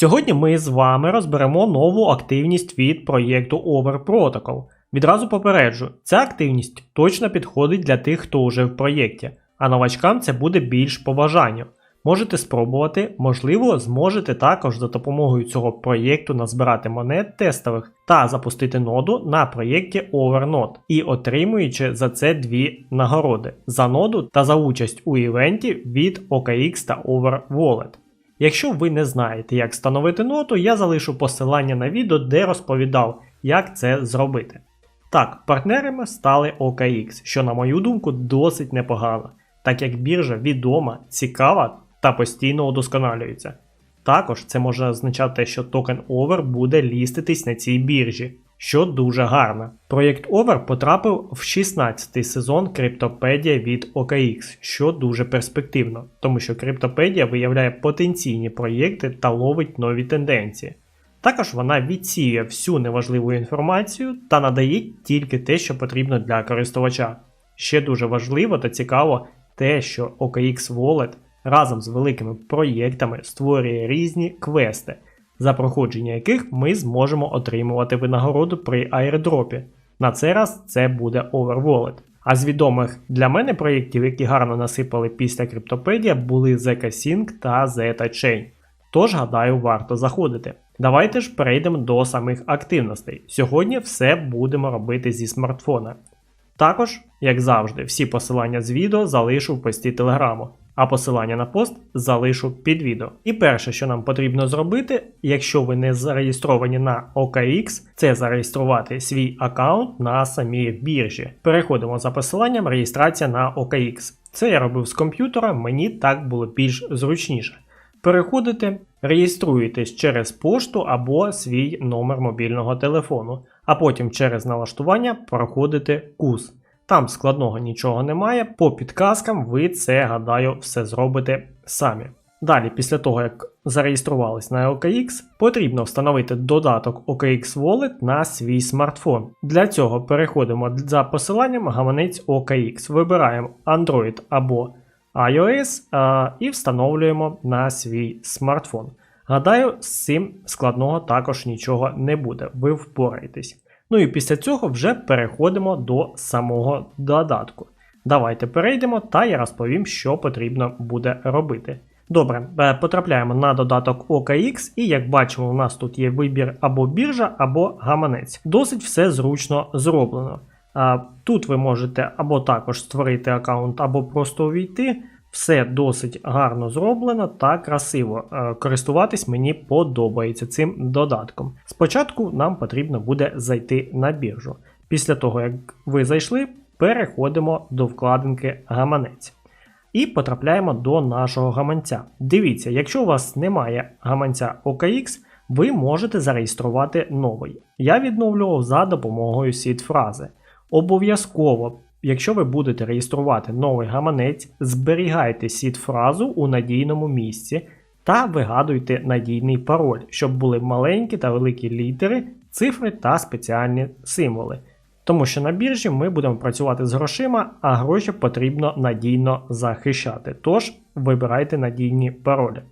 Сьогодні ми з вами розберемо нову активність від проєкту Over Protocol. Відразу попереджу, ця активність точно підходить для тих, хто вже в проєкті, а новачкам це буде більш по. Можете спробувати, можливо, зможете також за допомогою цього проєкту назбирати монет тестових та запустити ноду на проєкті OverNode і отримуючи за це дві нагороди за ноду та за участь у івенті від OKX та OverWallet. Якщо ви не знаєте, як встановити ноту, я залишу посилання на відео, де розповідав, як це зробити. Так, партнерами стали OKX, що, на мою думку, досить непогано, так як біржа відома, цікава та постійно удосконалюється. Також це може означати, що токен Over буде ліститись на цій біржі, що дуже гарно. Проєкт Over потрапив в 16-й сезон Криптопедія від OKX, що дуже перспективно, тому що Криптопедія виявляє потенційні проєкти та ловить нові тенденції. Також вона відсіює всю неважливу інформацію та надає тільки те, що потрібно для користувача. Ще дуже важливо та цікаво те, що OKX Wallet разом з великими проєктами створює різні квести, за проходження яких ми зможемо отримувати винагороду при airdropі. На цей раз це буде Overwallet. А з відомих для мене проєктів, які гарно насипали після Криптопедія, були ZK-Sync та ZetaChain. Тож, гадаю, варто заходити. Давайте ж перейдемо до самих активностей. Сьогодні все будемо робити зі смартфона. Також, як завжди, всі посилання з відео залишу в пості телеграму, а посилання на пост залишу під відео. І перше, що нам потрібно зробити, якщо ви не зареєстровані на OKX, це зареєструвати свій аккаунт на самій біржі. Переходимо за посиланням реєстрація на OKX. Це я робив з комп'ютера, мені так було більш зручніше. Переходите, реєструєтесь через пошту або свій номер мобільного телефону, а потім через налаштування проходите курс. Там складного нічого немає, по підказкам ви це, гадаю, все зробите самі. Далі, після того, як зареєструвались на OKX, потрібно встановити додаток OKX Wallet на свій смартфон. Для цього переходимо за посиланням гаманець OKX, вибираємо Android або iOS а, і встановлюємо на свій смартфон. Гадаю, з цим складного також нічого не буде, ви впораєтесь. Ну і після цього вже переходимо до самого додатку. Давайте перейдемо та я розповім, що потрібно буде робити. Добре, е, потрапляємо на додаток OKX, і як бачимо, у нас тут є вибір або біржа, або гаманець. Досить все зручно зроблено. Тут ви можете або також створити аккаунт, або просто увійти. Все досить гарно зроблено та красиво. Е, Користуватись мені подобається цим додатком. Спочатку нам потрібно буде зайти на біржу. Після того, як ви зайшли, переходимо до вкладинки гаманець. І потрапляємо до нашого гаманця. Дивіться, якщо у вас немає гаманця OKX, ви можете зареєструвати новий. Я відновлював за допомогою сід-фрази. Обов'язково, якщо ви будете реєструвати новий гаманець, зберігайте сід-фразу у надійному місці та вигадуйте надійний пароль, щоб були маленькі та великі літери, цифри та спеціальні символи. Тому що на біржі ми будемо працювати з грошима, а гроші потрібно надійно захищати. Тож вибирайте надійні паролі.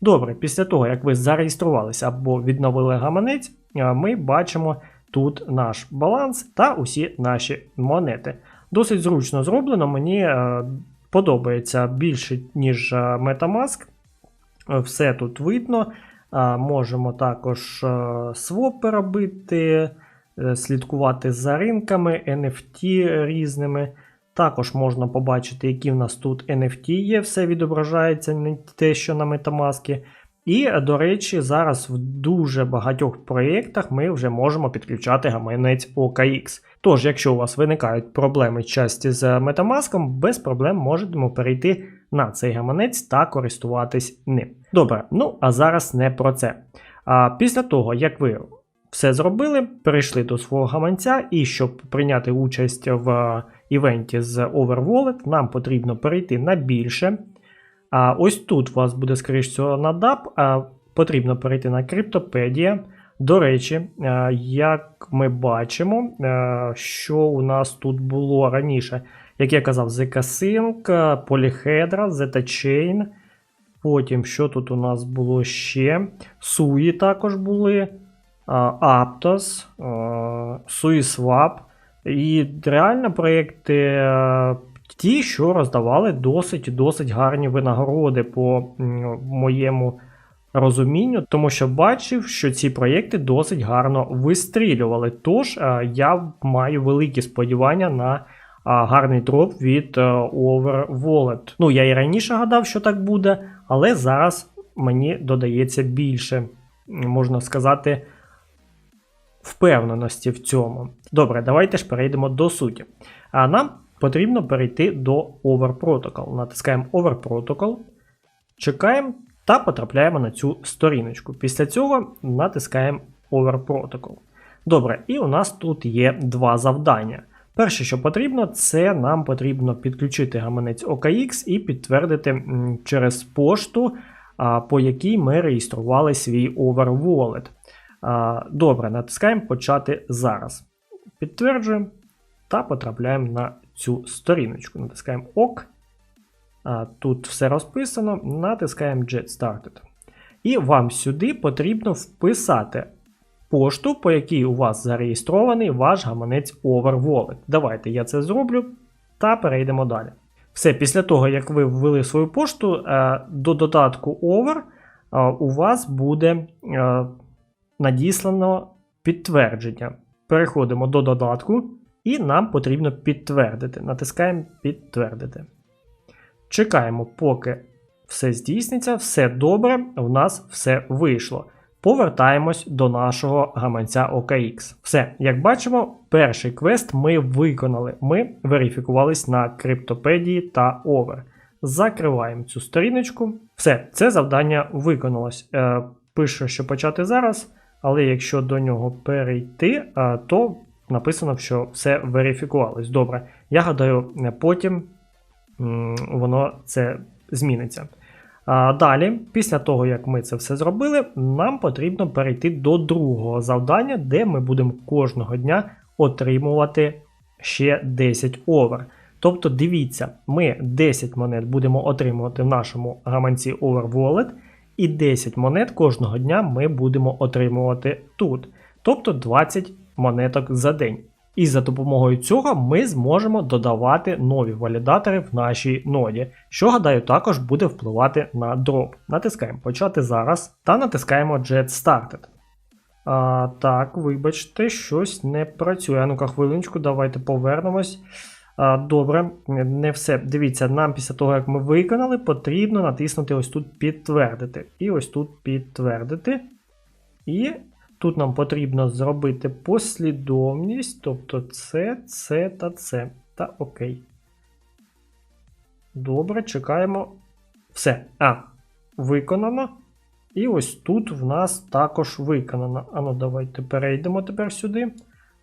Добре, після того, як ви зареєструвалися або відновили гаманець, ми бачимо тут наш баланс та усі наші монети. Досить зручно зроблено, мені е, подобається більше, ніж е, Metamask. Все тут видно. Е, Можемо також свопи робити, слідкувати за ринками, NFT різними. Також можна побачити, які в нас тут NFT є, все відображається, не те, що на Metamask. І, до речі, зараз в дуже багатьох проєктах ми вже можемо підключати гаманець OKX. Тож, якщо у вас виникають проблеми часті з Metamask, без проблем можемо перейти на цей гаманець та користуватись ним. Добре, ну а зараз не про це. А після того, як ви все зробили, перейшли до свого гаманця, і щоб прийняти участь в івенті з Overwallet, нам потрібно перейти на більше. А ось тут у вас буде, скоріш всього, на DAP, а потрібно перейти на Криптопедія. До речі, е, як ми бачимо, е, що у нас тут було раніше, як я казав, ZK-Sync, Polyhedra, ZK-Chain. Потім, що тут у нас було ще? SUI також були, е, Aptos, SUISwap. І реально проєкти ті, що роздавали досить досить гарні винагороди по моєму розумінню, тому що бачив, що ці проєкти досить гарно вистрілювали. Тож е, я маю великі сподівання на е, гарний дроп від е, Overwallet. Ну, я і раніше гадав, що так буде, але зараз мені додається більше, можна сказати, впевненості в цьому. Добре, давайте ж перейдемо до суті. А нам потрібно перейти до Over Protocol. Натискаємо Over Protocol, чекаємо та потрапляємо на цю сторіночку. Після цього натискаємо Over Protocol. Добре, і у нас тут є два завдання. Перше, що потрібно, це нам потрібно підключити гаманець OKX і підтвердити через пошту, по якій ми реєстрували свій Overwallet. Добре, натискаємо Почати зараз. Підтверджуємо та потрапляємо на цю сторіночку. Натискаємо ОК. Тут все розписано, натискаємо Get Started. І вам сюди потрібно вписати пошту, по якій у вас зареєстрований ваш гаманець Overwallet. Давайте я це зроблю та перейдемо далі. Все, після того, як ви ввели свою пошту, е, до додатку Over е, у вас буде е, надіслано підтвердження. Переходимо до додатку, і нам потрібно підтвердити. Натискаємо Підтвердити. Чекаємо, поки все здійсниться, все добре, у нас все вийшло. Повертаємось до нашого гаманця OKX. Все, як бачимо, перший квест ми виконали. Ми верифікувались на криптопедії та Over. Закриваємо цю сторіночку. Все, це завдання виконалось. Е, Пише, що почати зараз, але якщо до нього перейти, е, то написано, що все верифікувалось. Добре. Я гадаю, потім воно це зміниться. А Далі, після того, як ми це все зробили, нам потрібно перейти до другого завдання, де ми будемо кожного дня отримувати ще 10 овер. Тобто, дивіться, ми 10 монет будемо отримувати в нашому гаманці Overwallet, і 10 монет кожного дня ми будемо отримувати тут. Тобто 20 монеток за день. І за допомогою цього ми зможемо додавати нові валідатори в нашій ноді, що, гадаю, також буде впливати на дроп. Натискаємо Почати зараз та натискаємо Get Started. А, Так, вибачте, щось не працює. Ну-ка, хвилиночку, давайте повернемось. А, Добре, не все. Дивіться, нам після того, як ми виконали, потрібно натиснути ось тут підтвердити. І ось тут підтвердити. І Тут нам потрібно зробити послідовність, тобто це, це та це. Та окей. Добре, чекаємо. Все. А, виконано. І ось тут в нас також виконано. Ану, давайте перейдемо тепер сюди.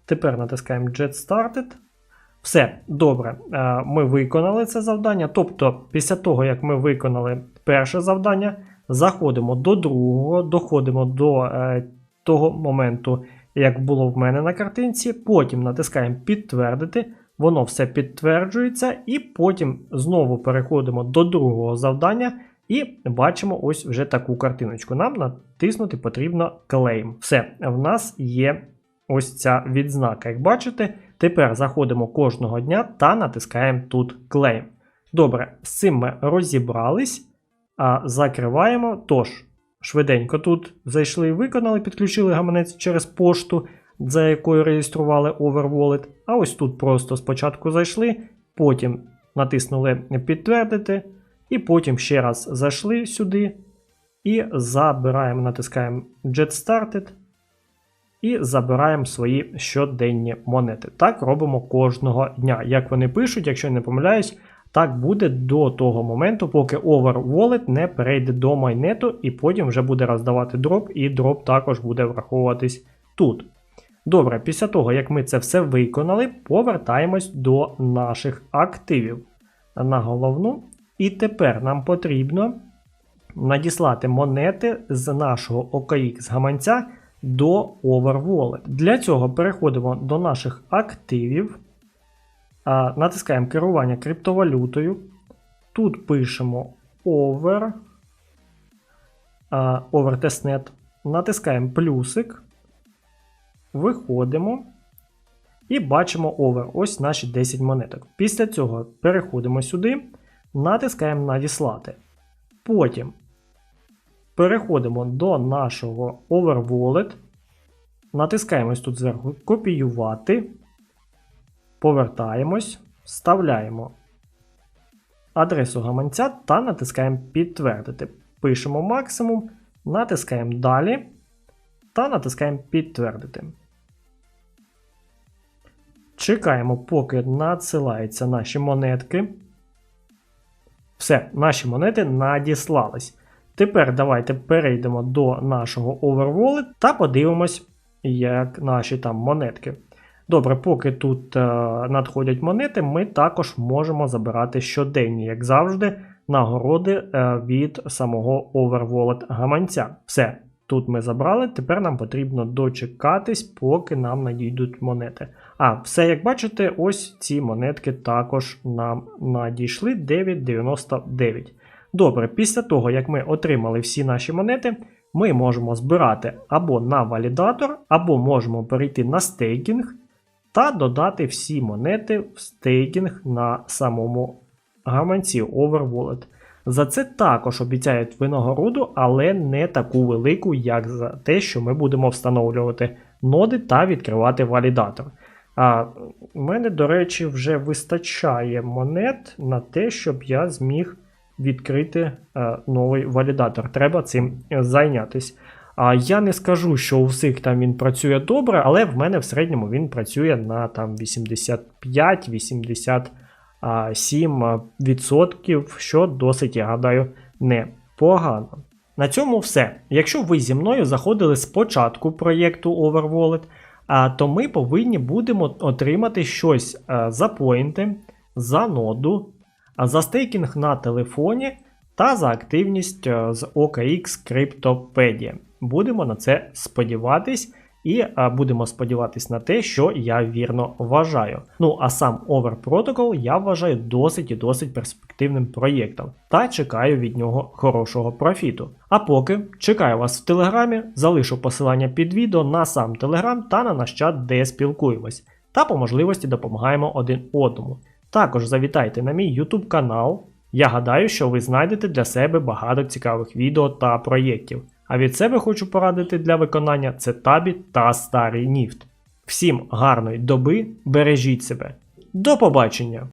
Тепер натискаємо Get Started. Все, добре. Ми виконали це завдання. Тобто, після того, як ми виконали перше завдання, заходимо до другого, доходимо до е, того моменту, як було в мене на картинці. Потім натискаємо підтвердити, воно все підтверджується, і потім знову переходимо до другого завдання. І бачимо ось вже таку картиночку. Нам натиснути потрібно Claim. Все, в нас є ось ця відзнака. Як бачите, тепер заходимо кожного дня та натискаємо тут Claim. Добре, з цим ми розібрались, а закриваємо. Тож, Швиденько тут зайшли і виконали, підключили гаманець через пошту, за якою реєстрували Overwallet. А ось тут просто спочатку зайшли, потім натиснули підтвердити, і потім ще раз зайшли сюди. І забираємо, натискаємо Get Started. І забираємо свої щоденні монети. Так робимо кожного дня. Як вони пишуть, якщо не помиляюсь, так буде до того моменту, поки Over Wallet не перейде до майнету, і потім вже буде роздавати дроп, і дроп також буде враховуватись тут. Добре, після того, як ми це все виконали, повертаємось до наших активів на головну. І тепер нам потрібно надіслати монети з нашого OKX гаманця до Overwallet. Для цього переходимо до наших активів, натискаємо керування криптовалютою. Тут пишемо Over, Over Testnet, натискаємо плюсик, виходимо і бачимо Over. Ось наші 10 монеток. Після цього переходимо сюди, натискаємо Надіслати. Потім переходимо до нашого Overwallet, натискаємось тут зверху Копіювати, повертаємось, вставляємо адресу гаманця та натискаємо Підтвердити. Пишемо максимум, натискаємо Далі та натискаємо Підтвердити. Чекаємо, поки надсилаються наші монетки. Все, наші монети надіслались. Тепер давайте перейдемо до нашого Overwallet та подивимось, як наші там монетки. Добре, поки тут е, надходять монети, ми також можемо забирати щоденні, як завжди, нагороди е, від самого Overwallet гаманця. Все, тут ми забрали. Тепер нам потрібно дочекатись, поки нам надійдуть монети. А, все, як бачите, ось ці монетки також нам надійшли 9,99. Добре, після того, як ми отримали всі наші монети, ми можемо збирати або на валідатор, або можемо перейти на стейкінг та додати всі монети в стейкінг на самому гаманці Overwallet. За це також обіцяють винагороду, але не таку велику, як за те, що ми будемо встановлювати ноди та відкривати валідатор. А в мене, до речі, вже вистачає монет на те, щоб я зміг відкрити е, новий валідатор. Треба цим зайнятися. А я не скажу, що у всіх там він працює добре, але в мене в середньому він працює на там 85-87%, що досить, я гадаю, непогано. На цьому все. Якщо ви зі мною заходили з початку проєкту Overwallet, то ми повинні будемо отримати щось за поінти, за ноду, за стейкінг на телефоні та за активність з OKX Cryptopedia. Будемо на це сподіватись. І будемо сподіватись на те, що я вірно вважаю. Ну а сам Over Protocol я вважаю досить і досить перспективним проєктом та чекаю від нього хорошого профіту. А поки чекаю вас в телеграмі, залишу посилання під відео на сам телеграм та на наш чат, де спілкуємось, та по можливості допомагаємо один одному. Також завітайте на мій YouTube канал. Я гадаю, що ви знайдете для себе багато цікавих відео та проєктів. А від себе хочу порадити для виконання це табі та старий ніфт. Всім гарної доби, бережіть себе. До побачення!